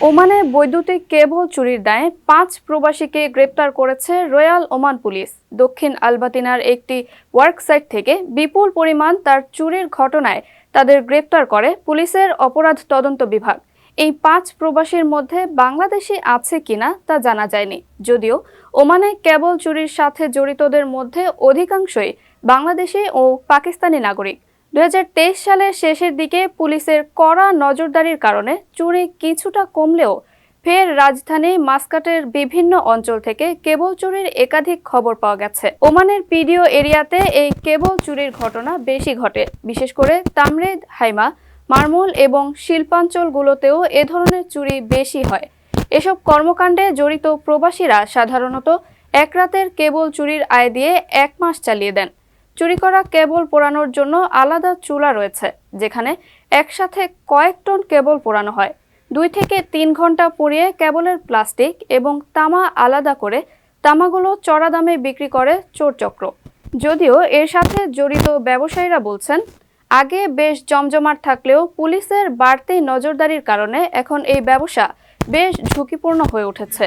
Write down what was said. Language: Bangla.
ওমানে বৈদ্যুতিক কেবল চুরির দায়ে পাঁচ প্রবাসীকে গ্রেপ্তার করেছে রয়্যাল ওমান পুলিশ। দক্ষিণ আলবাতিনার একটি ওয়ার্কসাইট থেকে বিপুল পরিমাণ তার চুরির ঘটনায় তাদের গ্রেপ্তার করে পুলিশের অপরাধ তদন্ত বিভাগ। এই পাঁচ প্রবাসীর মধ্যে বাংলাদেশি আছে কিনা তা জানা যায়নি। যদিও ওমানে কেবল চুরির সাথে জড়িতদের মধ্যে অধিকাংশই বাংলাদেশি ও পাকিস্তানি নাগরিক। দুই হাজার তেইশ সালের শেষের দিকে পুলিশের কড়া নজরদারির কারণে চুরি কিছুটা কমলেও ফের রাজধানী মাস্কাটের বিভিন্ন অঞ্চল থেকে কেবল চুরির একাধিক খবর পাওয়া গেছে। ওমানের পিডিও এরিয়াতে এই কেবল চুরির ঘটনা বেশি ঘটে। বিশেষ করে তামরেদ, হাইমা, মারমুল এবং শিল্পাঞ্চলগুলোতেও এ ধরনের চুরি বেশি হয়। এসব কর্মকাণ্ডে জড়িত প্রবাসীরা সাধারণত এক রাতের কেবল চুরির আয় দিয়ে এক মাস চালিয়ে দেন। চুরি করা কেবল পোড়ানোর জন্য আলাদা চুলা রয়েছে, যেখানে একসাথে কয়েক টন কেবল পোড়ানো হয়। দুই থেকে তিন ঘণ্টা পুড়িয়ে কেবলের প্লাস্টিক এবং তামা আলাদা করে তামাগুলো চড়া দামে বিক্রি করে চোরচক্র যদিও এর সাথে জড়িত ব্যবসায়ীরা বলছেন, আগে বেশ জমজমাট থাকলেও পুলিশের বাড়তি নজরদারির কারণে এখন এই ব্যবসা বেশ ঝুঁকিপূর্ণ হয়ে উঠেছে।